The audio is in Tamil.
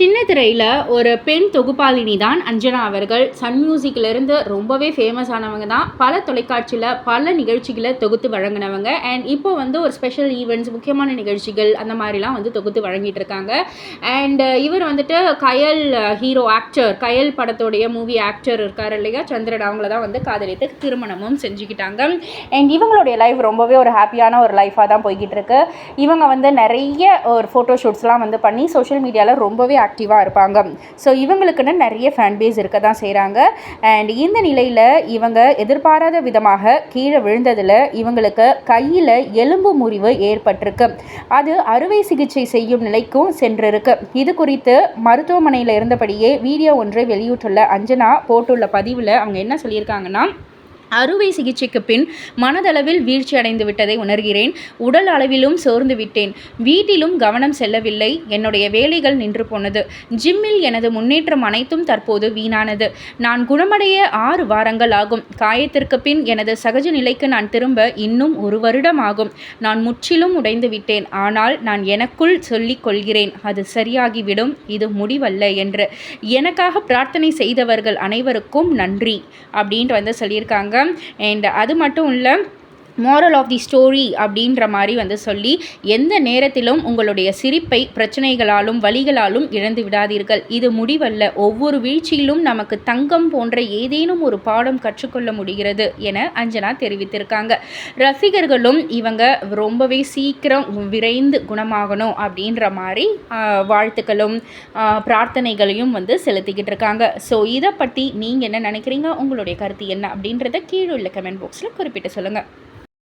சின்ன திரையில் ஒரு பெண் தொகுப்பாளினி தான் அஞ்சனா அவர்கள். சன் மியூசிக்கிலேருந்து ரொம்பவே ஃபேமஸ் ஆனவங்க தான். பல தொலைக்காட்சியில் பல நிகழ்ச்சிகளை தொகுத்து வழங்கினவங்க. அண்ட் இப்போ வந்து ஒரு ஸ்பெஷல் ஈவெண்ட்ஸ் முக்கியமான நிகழ்ச்சிகள் அந்த மாதிரிலாம் வந்து தொகுத்து வழங்கிட்டு இருக்காங்க அண்ட் இவர் வந்துட்டு கயல் ஹீரோ ஆக்டர் கயல் படத்தோடைய மூவி ஆக்டர் இருக்கார் இல்லையா? சந்திரன் அவங்கள தான் வந்து காதலித்து திருமணமும் செஞ்சுக்கிட்டாங்க. அண்ட் இவங்களுடைய லைஃப் ரொம்பவே ஒரு ஹாப்பியான ஒரு லைஃபாக தான் போய்கிட்டு இருக்கு இவங்க வந்து நிறைய ஒரு ஃபோட்டோ ஷூட்ஸ்லாம் வந்து பண்ணி சோஷியல் மீடியாவில் ரொம்பவே ஆக்டிவாக இருப்பாங்க. ஸோ இவங்களுக்குன்னு நிறைய ஃபேன் பேஸ் இருக்க தான் செய்கிறாங்க அண்ட் இந்த நிலையில் இவங்க எதிர்பாராத விதமாக கீழே விழுந்ததில் இவங்களுக்கு கையில் எலும்பு முறிவு ஏற்பட்டிருக்கு. அது அறுவை சிகிச்சை செய்யும் நிலைக்கும் சென்றிருக்கு. இது குறித்து மருத்துவமனையில் இருந்தபடியே வீடியோ ஒன்றை வெளியிட்டுள்ள அஞ்சனா போட்டுள்ள பதிவில் அவங்க என்ன சொல்லியிருக்காங்கன்னா அறுவை சிகிச்சைக்கு பின் மனதளவில் வீழ்ச்சி அடைந்து விட்டதை உணர்கிறேன். உடல் அளவிலும் சோர்ந்து விட்டேன். வீட்டிலும் கவனம் செல்லவில்லை. என்னுடைய வேலைகள் நின்று போனது. ஜிம்மில் எனது முன்னேற்றம் அனைத்தும் தற்போது வீணானது. நான் குணமடைய ஆறு வாரங்கள் ஆகும். காயத்திற்கு பின் எனது சகஜ நிலைக்கு நான் திரும்ப இன்னும் ஒரு வருடம் ஆகும். நான் முற்றிலும் உடைந்து விட்டேன். ஆனால் நான் எனக்குள் சொல்லிக் கொள்கிறேன். அது சரியாகிவிடும். இது முடிவல்ல என்று. எனக்காக பிரார்த்தனை செய்தவர்கள் அனைவருக்கும் நன்றி. அப்படின்ட்டு வந்து சொல்லியிருக்காங்க. அண்ட் அது மட்டும் இல்லை மோரல் ஆஃப் தி ஸ்டோரி அப்படின்ற மாதிரி வந்து சொல்லி எந்த நேரத்திலும் உங்களுடைய சிரிப்பை பிரச்சனைகளாலும் வழிகளாலும் இழந்து விடாதீர்கள். இது முடிவல்ல. ஒவ்வொரு வீழ்ச்சியிலும் நமக்கு தங்கம் போன்ற ஏதேனும் ஒரு பாடம் கற்றுக்கொள்ள முடிகிறது என அஞ்சனா தெரிவித்திருக்காங்க. ரசிகர்களும் இவங்க ரொம்பவே சீக்கிரம் விரைந்து குணமாகணும் அப்படின்ற மாதிரி வாழ்த்துக்களும் பிரார்த்தனைகளையும் வந்து செலுத்திக்கிட்டு இருக்காங்க. ஸோ இதை பற்றி நீங்கள் என்ன நினைக்கிறீங்க? உங்களுடைய கருத்து என்ன அப்படின்றத கீழே உள்ள கமெண்ட் பாக்ஸில் குறிப்பிட்டு சொல்லுங்கள்